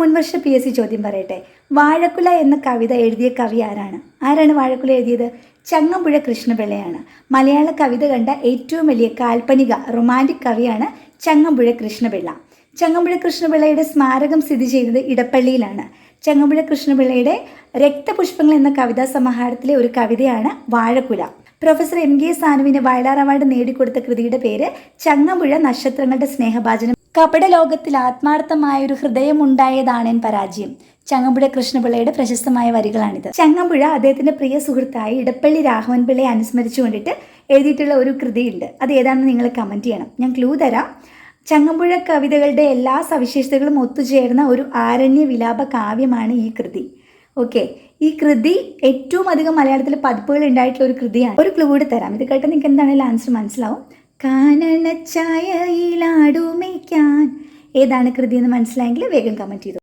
മുൻവർഷ P S C ചോദ്യം പറയട്ടെ. വാഴക്കുല എന്ന കവിത എഴുതിയ കവി ആരാണ്? ആരാണ് വാഴക്കുല എഴുതിയത്? ചങ്ങമ്പുഴ കൃഷ്ണപിള്ളയാണ്. മലയാള കവിത കണ്ട ഏറ്റവും വലിയ കാൽപ്പനിക റൊമാന്റിക് കവിയാണ് ചങ്ങമ്പുഴ കൃഷ്ണപിള്ള. ചങ്ങമ്പുഴ കൃഷ്ണപിള്ളയുടെ സ്മാരകം സ്ഥിതി ചെയ്യുന്നത് ഇടപ്പള്ളിയിലാണ്. ചങ്ങമ്പുഴ കൃഷ്ണപിള്ളയുടെ രക്തപുഷ്പങ്ങൾ എന്ന കവിതാ സമാഹാരത്തിലെ ഒരു കവിതയാണ് വാഴക്കുല. പ്രൊഫസർ എം കെ സാനുവിന് വയലാർ അവാർഡ് നേടിക്കൊടുത്ത കൃതിയുടെ പേര് ചങ്ങമ്പുഴ നക്ഷത്രങ്ങളുടെ സ്നേഹഭാജനം കപട ലോകത്തിൽ ആത്മാർത്ഥമായ ഒരു ഹൃദയമുണ്ടായതാണ് പരാജയം. ചങ്ങമ്പുഴ കൃഷ്ണപിള്ളയുടെ പ്രശസ്തമായ വരികളാണിത്. ചങ്ങമ്പുഴ അദ്ദേഹത്തിന്റെ പ്രിയ സുഹൃത്തായി ഇടപ്പള്ളി രാഘവൻ പിള്ളയെ അനുസ്മരിച്ചു കൊണ്ടിട്ട് എഴുതിയിട്ടുള്ള ഒരു കൃതിയുണ്ട്. അത് ഏതാണെന്ന് നിങ്ങൾ കമന്റ് ചെയ്യണം. ഞാൻ ക്ലൂ തരാം. ചങ്ങമ്പുഴ കവിതകളുടെ എല്ലാ സവിശേഷതകളും ഒത്തുചേർന്ന ഒരു ആരണ്യ വിലാപ കാവ്യമാണ് ഈ കൃതി. ഓക്കെ ഈ കൃതി ഏറ്റവും അധികം മലയാളത്തിൽ പതിപ്പുകൾ ഉണ്ടായിട്ടുള്ള ഒരു കൃതിയാണ്. ഒരു ക്ലൂ കൂടി തരാം. ഇത് കേട്ട് നിങ്ങൾക്ക് എന്താണെങ്കിലും ആൻസർ മനസ്സിലാവും. കാനനച്ചായയിലാടുമേക്കാൻ ഏതാണ് കൃതി എന്ന് മനസ്സിലായെങ്കിൽ വേഗം കമന്റ് ചെയ്തു.